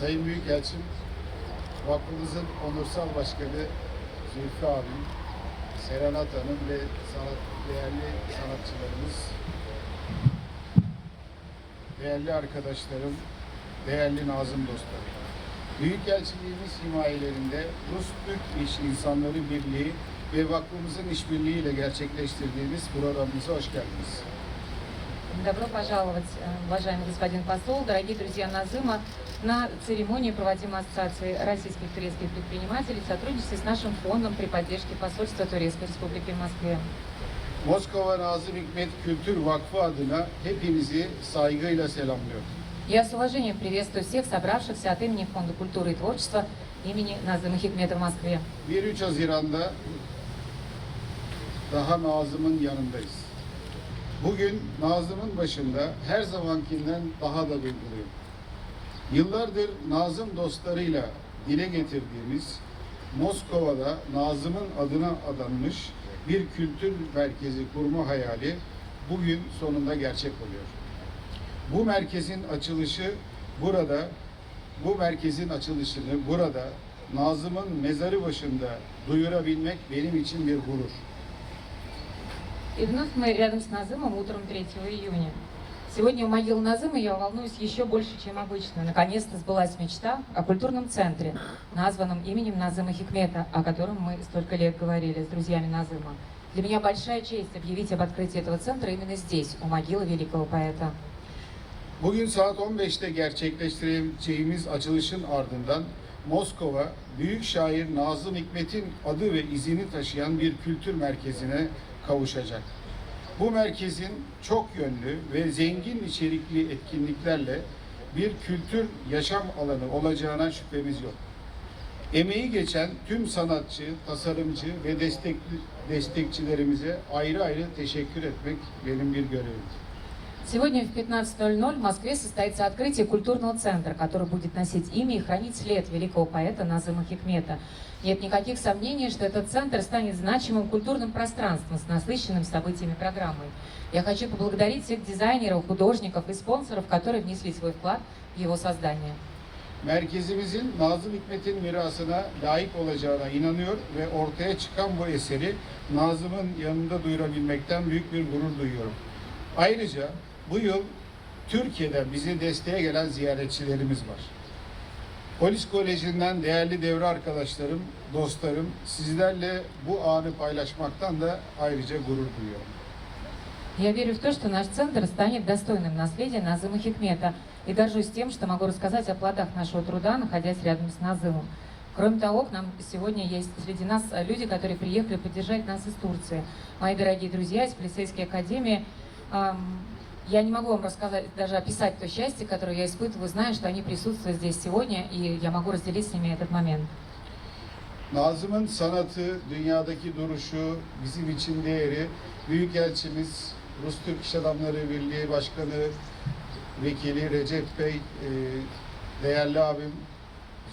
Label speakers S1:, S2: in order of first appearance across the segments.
S1: Sayın Büyükelçim, vakfımızın onursal başkanı Zülfü abim, Serenat Hanım ve sanat, değerli sanatçılarımız, değerli arkadaşlarım, değerli Nazım dostlarım. Büyükelçiliğimiz himayelerinde Rus-Türk İş İnsanları Birliği ve vakfımızın işbirliğiyle gerçekleştirdiğimiz programımıza hoş geldiniz.
S2: Добро пожаловать, э, уважаемый господин посол, дорогие друзья Назыма, на церемонию, проводимой Ассоциацией российских турецких предпринимателей в сотрудничестве с нашим фондом при поддержке посольства Турецкой Республики в Москве.
S1: Moskova Nazım Hikmet Kültür Vakfı adına hepinizi saygıyla selamlıyorum.
S2: Я с уважением приветствую всех собравшихся от имени Фонда культуры и творчества имени Назыма Хикмета в Москве.
S1: 1-3 Haziran'da daha Nazım'ın yanındayız. Bugün Nazım'ın başında her zamankinden daha da duyguluyum. Yıllardır Nazım dostlarıyla dile getirdiğimiz Moskova'da Nazım'ın adına adanmış bir kültür merkezi kurma hayali bugün sonunda gerçek oluyor. Bu merkezin açılışı burada, bu merkezin açılışını burada Nazım'ın mezarı başında duyurabilmek benim için bir gurur.
S2: И вновь мы рядом с Назымом утром 3 июня. Сегодня у могилы Назыма я волнуюсь еще больше, чем обычно. Наконец-то сбылась мечта о культурном центре, названном именем Назыма Хикмета, о котором мы столько лет говорили с друзьями Назыма. Для меня большая честь объявить об открытии этого центра именно здесь, у могилы великого поэта.
S1: Bugün saat 15'te gerçekleştireceğimiz açılışın ardından Moskova, büyük şair Nazım Hikmet'in adı ve izini taşıyan bir kültür merkezine kavuşacak. Bu merkezin çok yönlü ve zengin içerikli etkinliklerle bir kültür yaşam alanı olacağına şüphemiz yok. Emeği geçen tüm sanatçı, tasarımcı ve destekli, destekçilerimize ayrı ayrı teşekkür etmek benim bir görevim.
S2: Сегодня в 15.00 в Москве состоится открытие культурного центра, который будет носить имя и хранить след великого поэта Назыма Хикмета. Нет никаких сомнений, что этот центр станет значимым культурным пространством с насыщенным событиями программой. Я хочу поблагодарить всех дизайнеров, художников и спонсоров, которые внесли свой вклад в его создание.
S1: Merkezimizin Nazım Hikmet'in mirasına layık olacağına inanıyor ve ortaya çıkan bu eseri Nazım'ın yanında duyurabilmekten büyük bir gurur duyuyorum. Ayrıca bu yıl Türkiye'den bizi desteğe gelen ziyaretçilerimiz var. Polis Koleji'nden değerli devre arkadaşlarım, dostlarım, sizlerle bu anı paylaşmaktan da ayrıca gurur duyuyorum.
S2: Я верю в то, что наш центр станет достойным наследия Назыма Хикмета и горжусь тем, что могу рассказать о плодах нашего труда, находясь рядом с Назымом. Кроме того, к нам сегодня есть среди нас э, люди, которые приехали поддержать нас из Турции. Мои дорогие друзья из полицейской академии, ам, я не могу вам рассказать, даже описать то счастье, которое я испытываю, зная, что они присутствуют здесь сегодня, и я могу разделить с ними этот момент.
S1: Nazım'ın sanatı, dünyadaki duruşu, bizim için değeri, Büyükelçimiz, Rus Türk İş Adamları Birliği Başkanı, Vekili Recep Bey, e, değerli abim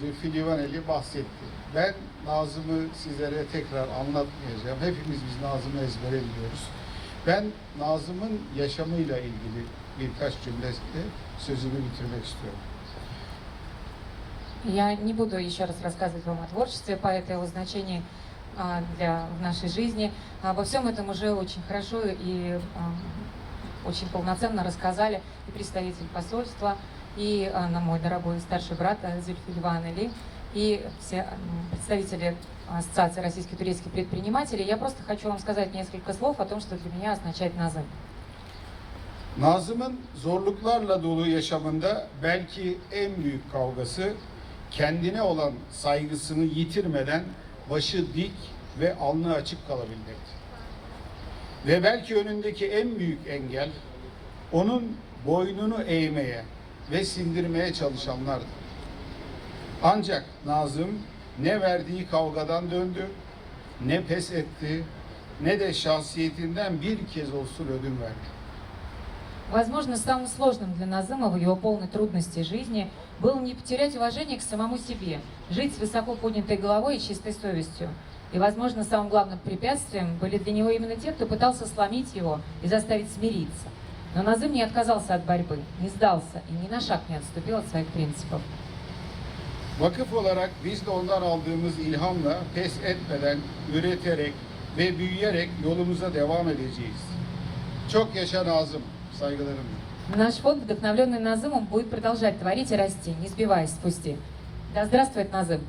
S1: Zülfü Livaneli bahsetti. Ben Nazım'ı sizlere tekrar anlatmayacağım. Hepimiz biz Nazım'ı ezbere biliyoruz. Ben Nazım'ın yaşamıyla ilgili birkaç cümleyle sözümü bitirmek istiyorum.
S2: Я не буду еще раз рассказывать вам о творчестве поэта, его значении а, для нашей жизни. Обо всем этом уже очень хорошо и а, очень полноценно рассказали и представитель посольства, и а, на мой дорогой старший брат а, Зульфи Ливан Али, и все м, представители Ассоциации российских турецких предпринимателей. Я просто хочу вам сказать несколько слов о том, что для меня означает Назым.
S1: Nazım'ın zorluklarla dolu yaşamında belki en büyük kavgası kendine olan saygısını yitirmeden başı dik ve alnı açık kalabilmekti. Ve belki önündeki en büyük engel onun boynunu eğmeye ve sindirmeye çalışanlardı. Ancak Nazım ne verdiği kavgadan döndü, ne pes etti, ne de şahsiyetinden bir kez olsun ödün verdi.
S2: Возможно, самым сложным для Назыма в его полной трудности жизни было не потерять уважение к самому себе, жить с высоко поднятой головой и чистой совестью. И, возможно, самым главным препятствием были для него именно те, кто пытался сломить его и заставить смириться. Но Назым не отказался от борьбы, не сдался и ни на шаг не отступил от своих принципов.
S1: Vakıf olarak biz de ondan aldığımız ilhamla pes etmeden, üreterek ve büyüyerek yolumuza devam edeceğiz. Çok yaşa Nazım, saygılarımla.
S2: Наш фонд, вдохновленный Назымом, будет продолжать творить и расти, не сбиваясь с пути. Да здравствует Назым!